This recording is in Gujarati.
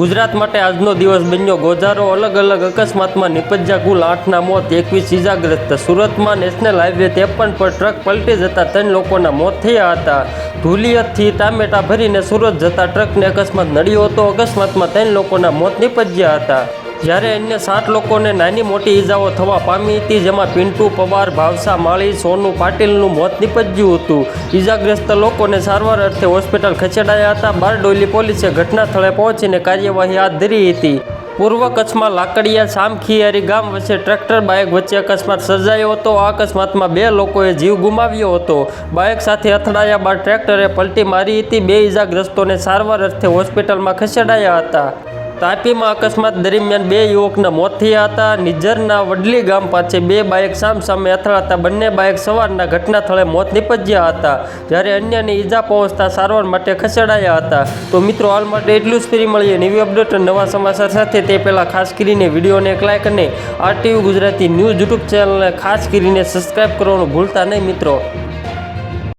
ગુજરાત માટે આજનો દિવસ બન્યો ગોઝારો અલગ અલગ અકસ્માતમાં નિપજ્યા કુલ આઠના મોત, એકવીસ ઇજાગ્રસ્ત સુરતમાં નેશનલ હાઈવે ત્રેપન પર ટ્રક પલટી જતા ત્રણ લોકોના મોત થયા હતા. ધુલિયતથી ટામેટા ભરીને સુરત જતા ટ્રકને અકસ્માત નડ્યો હતો. અકસ્માતમાં ત્રણ લોકોના મોત નિપજ્યા હતા. જ્યારે અન્ય સાત લોકોને નાની મોટી ઈજાઓ થવા પામી હતી, જેમાં પિન્ટુ, પવાર, ભાવસા, માળી, સોનુ પાટીલનું મોત નીપજ્યું હતું. ઈજાગ્રસ્ત લોકોને સારવાર અર્થે હોસ્પિટલ ખસેડાયા હતા. બારડોલી પોલીસે ઘટના સ્થળે પહોંચીને કાર્યવાહી હાથ ધરી હતી. પૂર્વ કચ્છમાં લાકડિયા, સામખિયારી ગામ વચ્ચે ટ્રેક્ટર, બાઇક વચ્ચે અકસ્માત સર્જાયો હતો. આ અકસ્માતમાં બે લોકોએ જીવ ગુમાવ્યો હતો. બાઇક સાથે અથડાયા બાદ ટ્રેક્ટરે પલટી મારી હતી. બે ઈજાગ્રસ્તોને સારવાર અર્થે હોસ્પિટલમાં ખસેડાયા હતા. તાપીમાં અકસ્માત દરમિયાન બે યુવકના મોત થયા હતા. નિઝરના વડલી ગામ પાસે બે બાઇક સામસામે અથડાતા બંને બાઇક સવારના ઘટના સ્થળે મોત નીપજ્યા હતા, જ્યારે અન્યને ઈજા પહોંચતા સારવાર માટે ખસેડાયા હતા. તો મિત્રો, હાલ માટે એટલું જ. ફરી મળીએ નવી અપડેટ નવા સમાચાર સાથે. તે પહેલાં ખાસ કરીને વિડીયોને એક લાઇક અને આરટીવી ગુજરાતી ન્યૂઝ યુટ્યુબ ચેનલને ખાસ કરીને સબસ્ક્રાઇબ કરવાનું ભૂલતા નહીં મિત્રો.